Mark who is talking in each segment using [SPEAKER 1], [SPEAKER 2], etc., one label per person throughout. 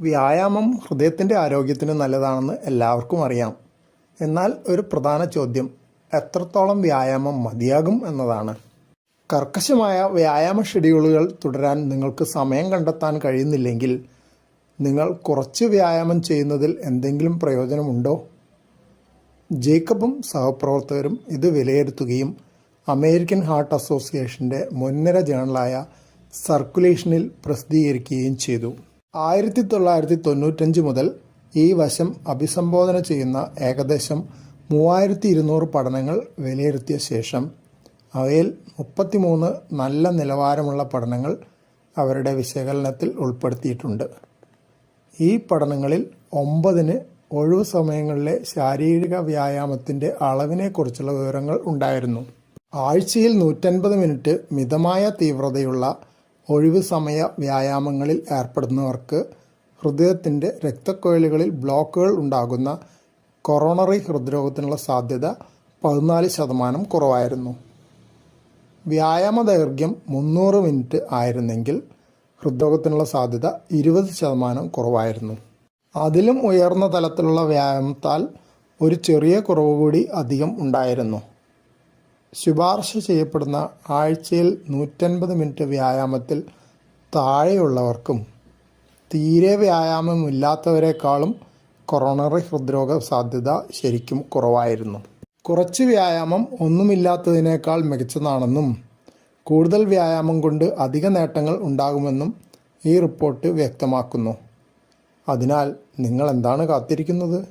[SPEAKER 1] വ്യായാമം ഹൃദയത്തിന്റെ ആരോഗ്യത്തിന് നല്ലതാണെന്ന് എല്ലാവർക്കും അറിയാം. എന്നാൽ ഒരു പ്രധാന ചോദ്യം എത്രത്തോളം വ്യായാമം മതിയാകും എന്നതാണ്. കർക്കശമായ വ്യായാമ ഷെഡ്യൂളുകൾ തുടരാൻ നിങ്ങൾക്ക് സമയം കണ്ടെത്താൻ കഴിയുന്നില്ലെങ്കിൽ നിങ്ങൾ കുറച്ച് വ്യായാമം ചെയ്യുന്നതിൽ എന്തെങ്കിലും പ്രയോജനമുണ്ടോ? ജേക്കബും സഹപ്രവർത്തകരും ഇത് വിലയിരുത്തുകയും അമേരിക്കൻ ഹാർട്ട് അസോസിയേഷന്റെ മുൻനിര ജേണലായ സർക്കുലേഷനിൽ പ്രസിദ്ധീകരിക്കുകയും ചെയ്തു. ആയിരത്തി തൊള്ളായിരത്തി തൊണ്ണൂറ്റഞ്ച് മുതൽ ഈ വശം അഭിസംബോധന ചെയ്യുന്ന ഏകദേശം മൂവായിരത്തി ഇരുന്നൂറ് പഠനങ്ങൾ വിലയിരുത്തിയ ശേഷം അവയിൽ മുപ്പത്തിമൂന്ന് നല്ല നിലവാരമുള്ള പഠനങ്ങൾ അവരുടെ വിശകലനത്തിൽ ഉൾപ്പെടുത്തിയിട്ടുണ്ട്. ഈ പഠനങ്ങളിൽ ഒമ്പതിന് ഒഴിവു സമയങ്ങളിലെ ശാരീരിക വ്യായാമത്തിന്റെ അളവിനെക്കുറിച്ചുള്ള വിവരങ്ങൾ ഉണ്ടായിരുന്നു. ആഴ്ചയിൽ നൂറ്റൻപത് മിനിറ്റ് മിതമായ തീവ്രതയുള്ള ഒഴിവു സമയ വ്യായാമങ്ങളിൽ ഏർപ്പെടുന്നവർക്ക് ഹൃദയത്തിന്റെ രക്തക്കൊഴലുകളിൽ ബ്ലോക്കുകൾ ഉണ്ടാകുന്ന കൊറോണറി ഹൃദ്രോഗത്തിനുള്ള സാധ്യത പതിനാല് ശതമാനം കുറവായിരുന്നു. വ്യായാമ ദൈർഘ്യം മുന്നൂറ് മിനിറ്റ് ആയിരുന്നെങ്കിൽ ഹൃദ്രോഗത്തിനുള്ള സാധ്യത ഇരുപത് ശതമാനം കുറവായിരുന്നു. അതിലും ഉയർന്ന തലത്തിലുള്ള വ്യായാമത്താൽ ഒരു ചെറിയ കുറവ് കൂടി അധികം ഉണ്ടായിരുന്നു. ശുപാർശ ചെയ്യപ്പെടുന്ന ആഴ്ചയിൽ നൂറ്റൻപത് മിനിറ്റ് വ്യായാമത്തിൽ താഴെയുള്ളവർക്കും തീരെ വ്യായാമമില്ലാത്തവരെക്കാളും കൊറോണറി ഹൃദ്രോഗ സാധ്യത ശരിക്കും കുറവായിരുന്നു. കുറച്ച് വ്യായാമം ഒന്നുമില്ലാത്തതിനേക്കാൾ മികച്ചതാണെന്നും കൂടുതൽ വ്യായാമം കൊണ്ട് അധിക നേട്ടങ്ങൾ ഉണ്ടാകുമെന്നും ഈ റിപ്പോർട്ട് വ്യക്തമാക്കുന്നു. അതിനാൽ നിങ്ങൾ എന്താണ് കാത്തിരിക്കുന്നത്?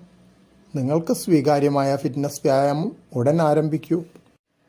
[SPEAKER 1] നിങ്ങൾക്ക് സ്വീകാര്യമായ ഫിറ്റ്നസ് വ്യായാമം ഉടൻ ആരംഭിക്കൂ.